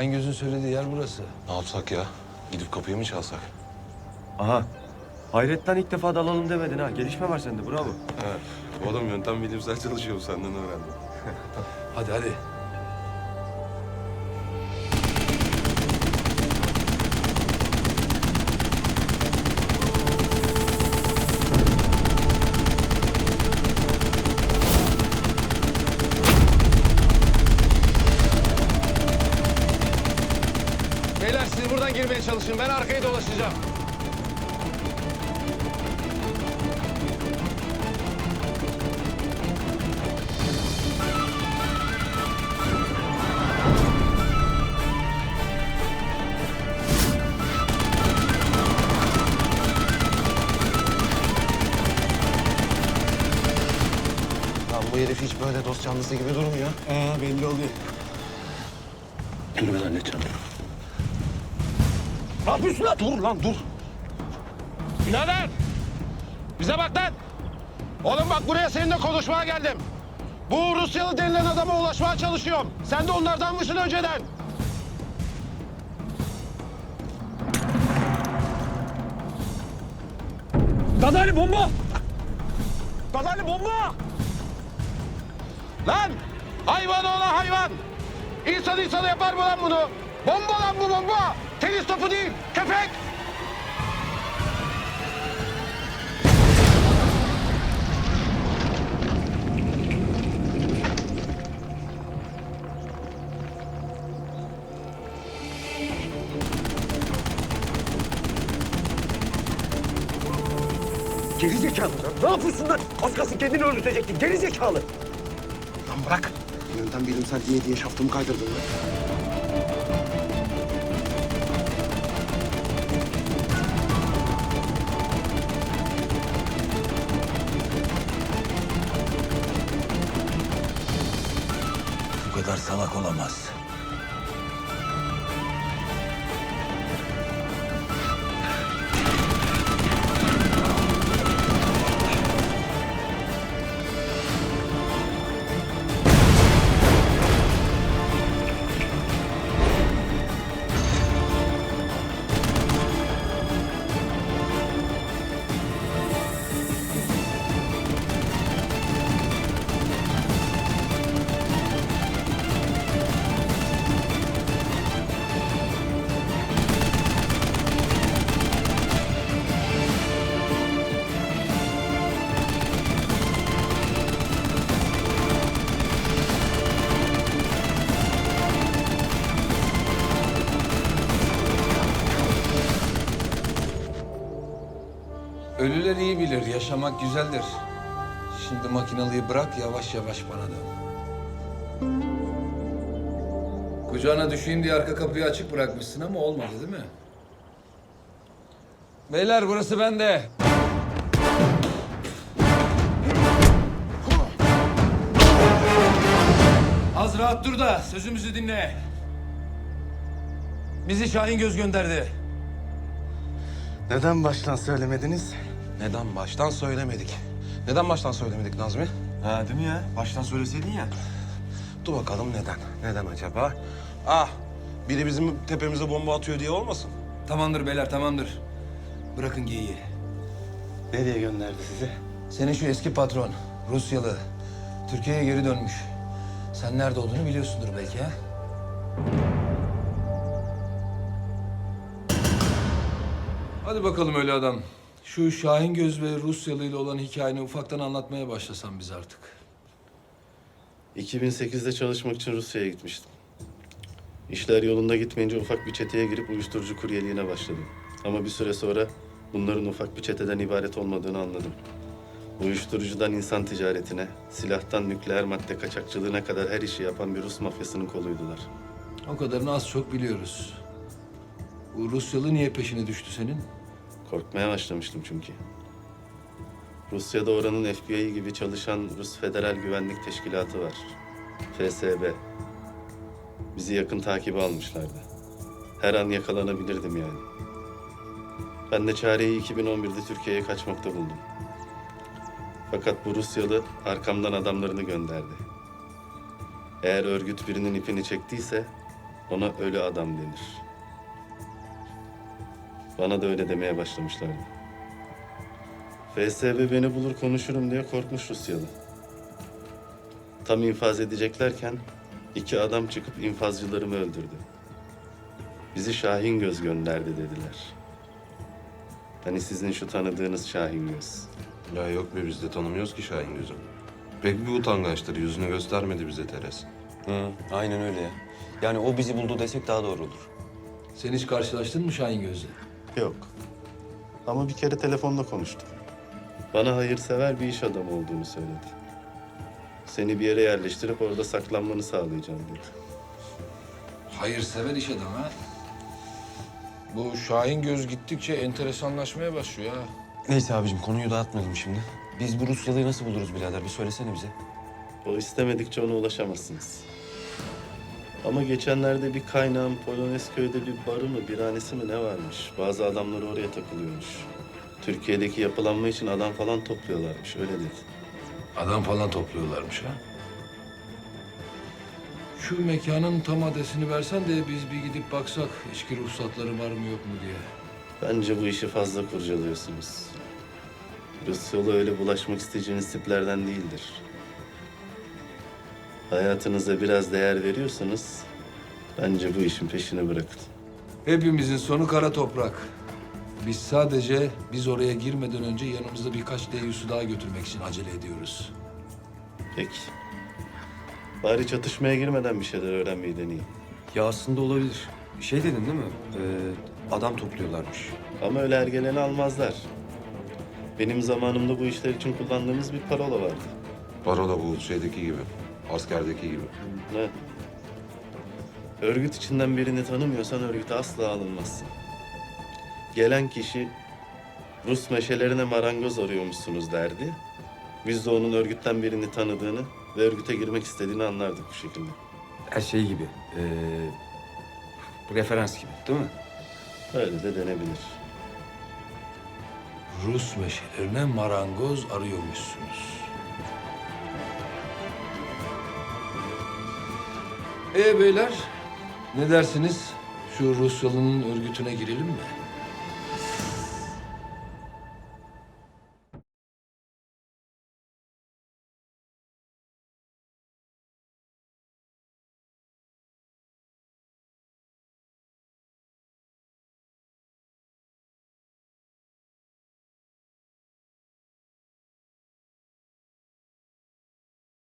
Şahin Göz'ün söylediği yer burası. Ne yapsak ya? Gidip kapıyı mı çalsak? Aha. Hayretten ilk defa dalalım demedin ha. Gelişme var sende bravo. He. Oğlum yöntem bilimsel çalışıyorum senden öğrendim. Hadi hadi. Beyler siz buradan girmeye çalışın. Ben arkayı dolaşacağım. Lan bu herif hiç böyle dost canlısı gibi durmuyor. Ee, belli oluyor. Dur ben halledeceğim. Ne yapıyorsun lan? Dur lan dur. Birader! Bize bak lan! Oğlum bak buraya seninle konuşmaya geldim. Bu Rusyalı denilen adama ulaşmaya çalışıyorum. Sen de onlardanmışsın önceden. Dadali bomba! Dadali bomba! Lan! Hayvan ola hayvan! İnsan insana yapar mı lan bunu? Bomba lan bu bomba! Tenis topu değil, köpek! Geri zekalı lan. Ne yapıyorsun lan? Az kalsın kendini öldürecektin. Geri zekalı. Lan bırak. Yöntem bilimsel diye diye şaftımı kaydırdın lan. Salak olamaz. Ölüler iyi bilir, yaşamak güzeldir. Şimdi makinalıyı bırak, yavaş yavaş bana dön. Kucağına düşeyim diye arka kapıyı açık bırakmışsın ama olmadı değil mi? Beyler burası bende. Az rahat dur da sözümüzü dinle. Bizi Şahin Göz gönderdi. Neden baştan söylemediniz? Neden baştan söylemedik? Neden baştan söylemedik Nazmi? Ha değil mi ya? Baştan söyleseydin ya. Dur bakalım neden? Neden acaba? Ah, biri bizim tepemize bomba atıyor diye olmasın? Tamamdır beyler tamamdır. Bırakın geyiği. Ne diye gönderdi sizi? Senin şu eski patron Rusyalı Türkiye'ye geri dönmüş. Sen nerede olduğunu biliyorsundur belki ha? Hadi bakalım öyle adam. Şu Şahin Göz ve Rusyalı ile olan hikayeni ufaktan anlatmaya başlasan biz artık. 2008'de çalışmak için Rusya'ya gitmiştim. İşler yolunda gitmeyince ufak bir çeteye girip uyuşturucu kuryeliğine başladım. Ama bir süre sonra bunların ufak bir çeteden ibaret olmadığını anladım. Uyuşturucudan insan ticaretine, silahtan nükleer madde kaçakçılığına kadar her işi yapan bir Rus mafyasının koluydular. O kadarını az çok biliyoruz. Bu Rusyalı niye peşine düştü senin? Korkmaya başlamıştım çünkü. Rusya'da oranın FBI gibi çalışan Rus Federal Güvenlik Teşkilatı var. FSB. Bizi yakın takibe almışlardı. Her an yakalanabilirdim yani. Ben de çareyi 2011'de Türkiye'ye kaçmakta buldum. Fakat bu Rusyalı arkamdan adamlarını gönderdi. Eğer örgüt birinin ipini çektiyse Ona ölü adam denir. Bana da öyle demeye başlamışlardı. FSB beni bulur konuşurum diye korkmuş Rusyalı. Tam infaz edeceklerken iki adam çıkıp infazcılarımı öldürdü. Bizi Şahin Göz gönderdi dediler. Hani sizin şu tanıdığınız Şahin Göz. Ya yok be biz de tanımıyoruz ki Şahin Gözü. Pek bir utangaçtır. Yüzünü göstermedi bize Teres. Hı, aynen öyle ya. Yani o bizi buldu desek daha doğru olur. Sen hiç karşılaştın mı Şahin Göz'le? Yok. Ama bir kere telefonda konuştum. Bana hayırsever bir iş adamı olduğunu söyledi. Seni bir yere yerleştirip orada saklanmanı sağlayacağım dedi. Hayırsever iş adamı ha. Bu Şahin Göz gittikçe enteresanlaşmaya başlıyor ha. Neyse abicim konuyu dağıtmayalım şimdi. Biz bu Rusyalıyı nasıl buluruz birader? Bir söylesene bize. O istemedikçe ona ulaşamazsınız. Ama geçenlerde bir kaynağın Polonezköy'de bir barı mı, birhanesi mi ne varmış? Bazı adamları oraya takılıyormuş. Türkiye'deki yapılanma için adam falan topluyorlarmış, öyle dedi. Adam falan topluyorlarmış ha. Şu mekanın tam adresini versen de biz bir gidip baksak içki ruhsatları var mı yok mu diye. Bence bu işi fazla kurcalıyorsunuz. Rusyalı öyle bulaşmak isteyeceğiniz tiplerden değildir. Hayatınıza biraz değer veriyorsanız bence bu işin peşini bırakın. Hepimizin sonu kara toprak. Biz sadece biz oraya girmeden önce yanımızda birkaç deyyusu daha götürmek için acele ediyoruz. Peki. Bari çatışmaya girmeden bir şeyler öğrenmeyi deneyin. Ya aslında olabilir. Şey dedin değil mi? Ee, adam topluyorlarmış. Ama öyle ergeleni almazlar. Benim zamanımda bu işler için kullandığımız bir parola vardı. Parola bu şeydeki gibi. Askerdeki gibi. Ne? Örgüt içinden birini tanımıyorsan örgüte asla alınmazsın. Gelen kişi Rus meşelerine marangoz arıyormuşsunuz derdi. Biz de onun örgütten birini tanıdığını ve örgüte girmek istediğini anlardık bu şekilde. Her şey gibi. Ee, referans gibi değil mi? Öyle de denebilir. Rus meşelerine marangoz arıyormuşsunuz. Ee beyler, ne dersiniz? Şu Rusyalı'nın örgütüne girelim mi?